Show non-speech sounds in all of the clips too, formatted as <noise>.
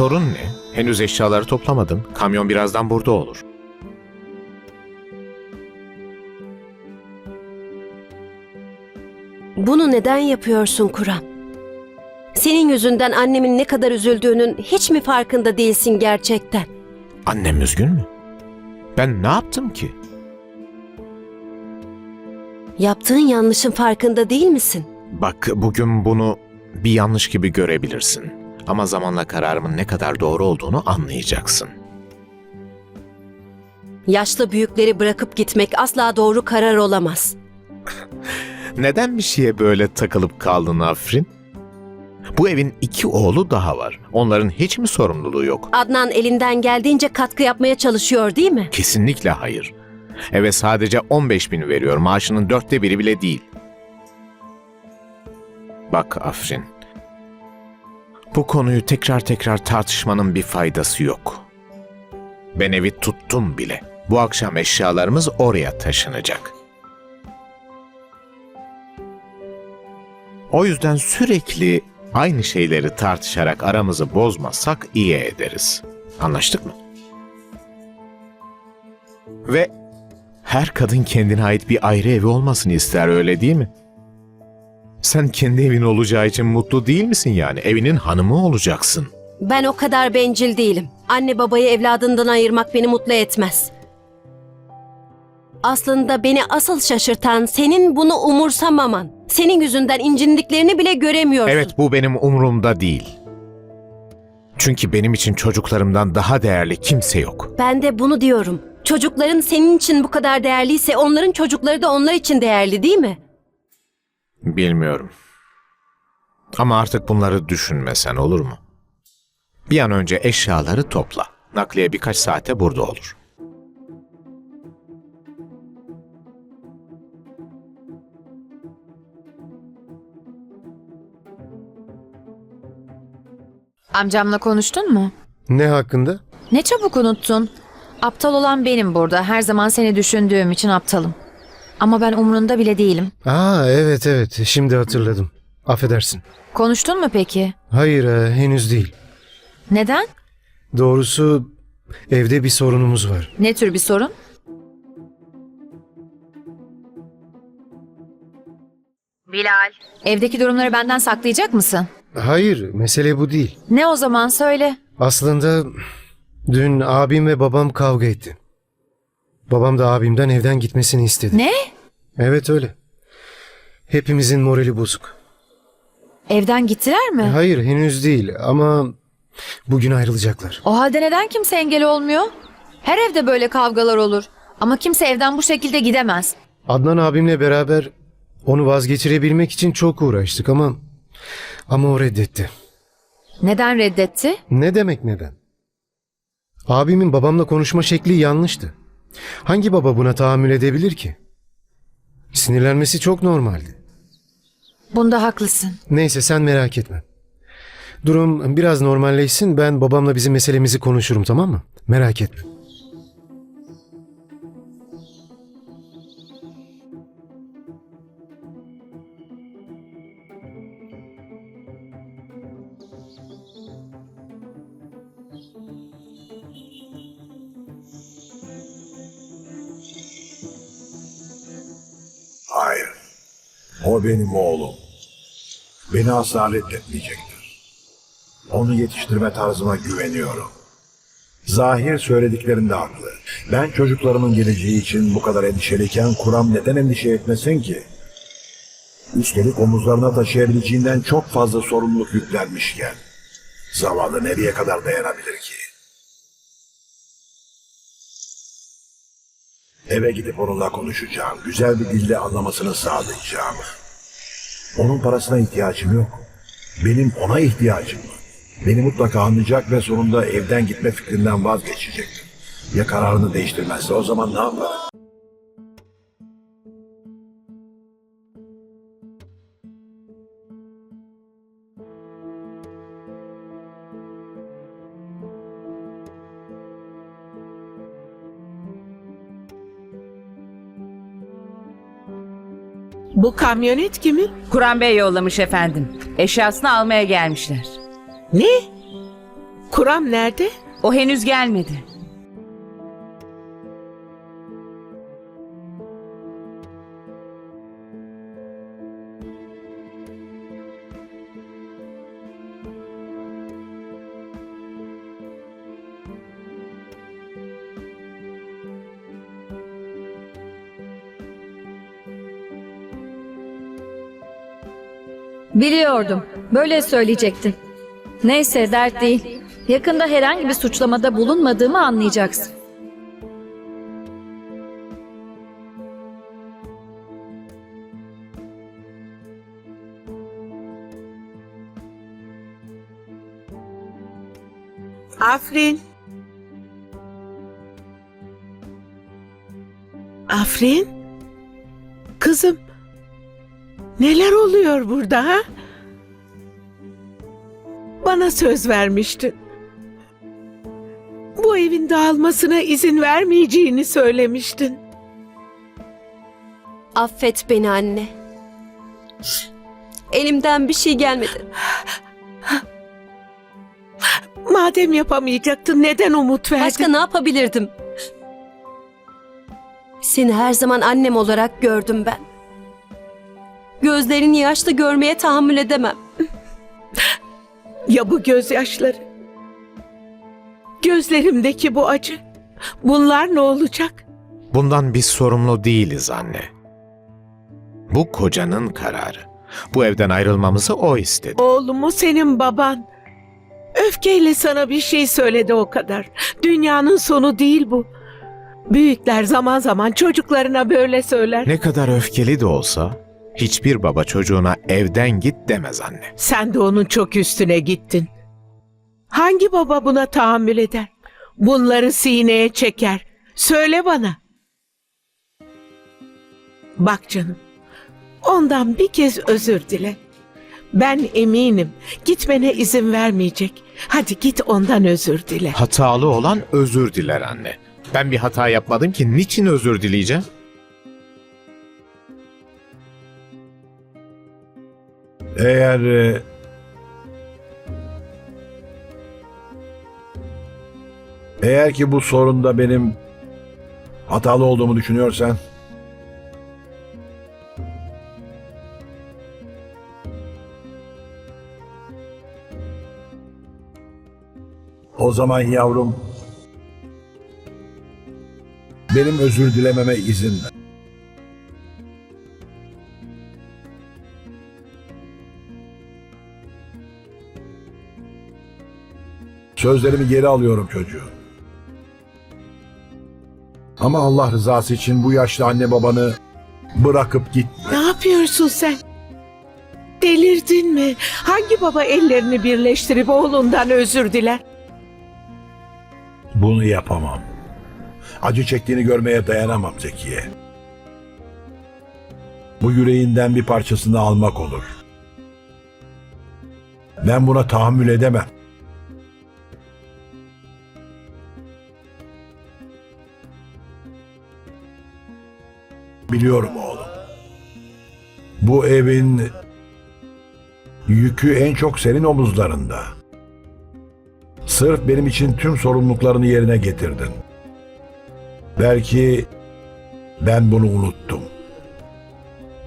Sorun ne? Henüz eşyaları toplamadın. Kamyon birazdan burada olur. Bunu neden yapıyorsun Kuram? Senin yüzünden annemin ne kadar üzüldüğünün hiç mi farkında değilsin gerçekten? Annem üzgün mü? Ben ne yaptım ki? Yaptığın yanlışın farkında değil misin? Bak bugün bunu bir yanlış gibi görebilirsin. Ama zamanla kararımın ne kadar doğru olduğunu anlayacaksın. Yaşlı büyükleri bırakıp gitmek asla doğru karar olamaz. <laughs> Neden bir şeye böyle takılıp kaldın Afrin? Bu evin iki oğlu daha var. Onların hiç mi sorumluluğu yok? Adnan elinden geldiğince katkı yapmaya çalışıyor değil mi? Kesinlikle hayır. Eve sadece 15 bin veriyor. Maaşının dörtte biri bile değil. Bak Afrin. Bu konuyu tekrar tekrar tartışmanın bir faydası yok. Ben evi tuttum bile. Bu akşam eşyalarımız oraya taşınacak. O yüzden sürekli aynı şeyleri tartışarak aramızı bozmasak iyi ederiz. Anlaştık mı? Ve her kadın kendine ait bir ayrı evi olmasını ister öyle değil mi? Sen kendi evin olacağı için mutlu değil misin yani? Evinin hanımı olacaksın. Ben o kadar bencil değilim. Anne babayı evladından ayırmak beni mutlu etmez. Aslında beni asıl şaşırtan senin bunu umursamaman. Senin yüzünden incindiklerini bile göremiyorsun. Evet bu benim umurumda değil. Çünkü benim için çocuklarımdan daha değerli kimse yok. Ben de bunu diyorum. Çocukların senin için bu kadar değerliyse onların çocukları da onlar için değerli değil mi? Bilmiyorum. Ama artık bunları düşünmesen olur mu? Bir an önce eşyaları topla. Nakliye birkaç saate burada olur. Amcamla konuştun mu? Ne hakkında? Ne çabuk unuttun. Aptal olan benim burada. Her zaman seni düşündüğüm için aptalım. Ama ben umrunda bile değilim. Aa evet evet şimdi hatırladım. Affedersin. Konuştun mu peki? Hayır e, henüz değil. Neden? Doğrusu evde bir sorunumuz var. Ne tür bir sorun? Bilal. Evdeki durumları benden saklayacak mısın? Hayır mesele bu değil. Ne o zaman söyle. Aslında dün abim ve babam kavga etti. Babam da abimden evden gitmesini istedi. Ne? Evet öyle. Hepimizin morali bozuk. Evden gittiler mi? Hayır henüz değil ama bugün ayrılacaklar. O halde neden kimse engel olmuyor? Her evde böyle kavgalar olur. Ama kimse evden bu şekilde gidemez. Adnan abimle beraber onu vazgeçirebilmek için çok uğraştık ama ama o reddetti. Neden reddetti? Ne demek neden? Abimin babamla konuşma şekli yanlıştı. Hangi baba buna tahammül edebilir ki? Sinirlenmesi çok normaldi. Bunda haklısın. Neyse sen merak etme. Durum biraz normalleşsin ben babamla bizim meselemizi konuşurum tamam mı? Merak etme. O benim oğlum. Beni asla reddetmeyecektir. Onu yetiştirme tarzıma güveniyorum. Zahir söylediklerinde haklı. Ben çocuklarımın geleceği için bu kadar endişeliyken Kuram neden endişe etmesin ki? Üstelik omuzlarına taşıyabileceğinden çok fazla sorumluluk yüklenmişken. Zavallı nereye kadar dayanabilir ki? Eve gidip onunla konuşacağım. Güzel bir dille anlamasını sağlayacağım. Onun parasına ihtiyacım yok. Benim ona ihtiyacım var. Beni mutlaka anlayacak ve sonunda evden gitme fikrinden vazgeçecektir. Ya kararını değiştirmezse o zaman ne yaparım? Bu kamyonet kimin? Kur'an Bey yollamış efendim. Eşyasını almaya gelmişler. Ne? Kuram nerede? O henüz gelmedi. Biliyordum. Böyle söyleyecektin. Neyse dert değil. Yakında herhangi bir suçlamada bulunmadığımı anlayacaksın. Afrin. Afrin? Kızım. Neler oluyor burada ha? Bana söz vermiştin. Bu evin dağılmasına izin vermeyeceğini söylemiştin. Affet beni anne. Elimden bir şey gelmedi. Madem yapamayacaktın neden umut verdin? Başka ne yapabilirdim? Seni her zaman annem olarak gördüm ben. Gözlerini yaşlı görmeye tahammül edemem. Ya bu gözyaşları? Gözlerimdeki bu acı? Bunlar ne olacak? Bundan biz sorumlu değiliz anne. Bu kocanın kararı. Bu evden ayrılmamızı o istedi. Oğlumu senin baban. Öfkeyle sana bir şey söyledi o kadar. Dünyanın sonu değil bu. Büyükler zaman zaman çocuklarına böyle söyler. Ne kadar öfkeli de olsa hiçbir baba çocuğuna evden git demez anne. Sen de onun çok üstüne gittin. Hangi baba buna tahammül eder? Bunları sineye çeker. Söyle bana. Bak canım. Ondan bir kez özür dile. Ben eminim gitmene izin vermeyecek. Hadi git ondan özür dile. Hatalı olan özür diler anne. Ben bir hata yapmadım ki niçin özür dileyeceğim? Eğer e, eğer ki bu sorunda benim hatalı olduğumu düşünüyorsan o zaman yavrum benim özür dilememe izin ver. Sözlerimi geri alıyorum çocuğum. Ama Allah rızası için bu yaşlı anne babanı bırakıp git. Ne yapıyorsun sen? Delirdin mi? Hangi baba ellerini birleştirip oğlundan özür diler? Bunu yapamam. Acı çektiğini görmeye dayanamam Zekiye. Bu yüreğinden bir parçasını almak olur. Ben buna tahammül edemem. Biliyorum oğlum. Bu evin yükü en çok senin omuzlarında. Sırf benim için tüm sorumluluklarını yerine getirdin. Belki ben bunu unuttum.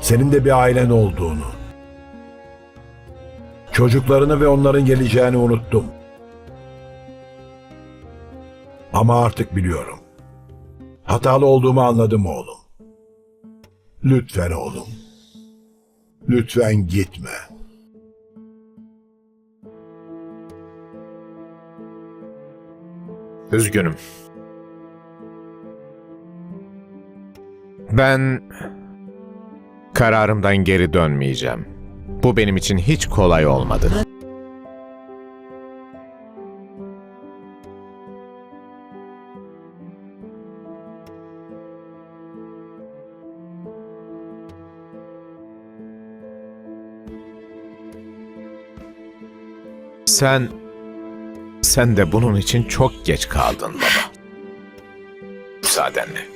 Senin de bir ailen olduğunu. Çocuklarını ve onların geleceğini unuttum. Ama artık biliyorum. Hatalı olduğumu anladım oğlum. Lütfen oğlum. Lütfen gitme. Üzgünüm. Ben kararımdan geri dönmeyeceğim. Bu benim için hiç kolay olmadı. Sen sen de bunun için çok geç kaldın baba. Müsaadenle.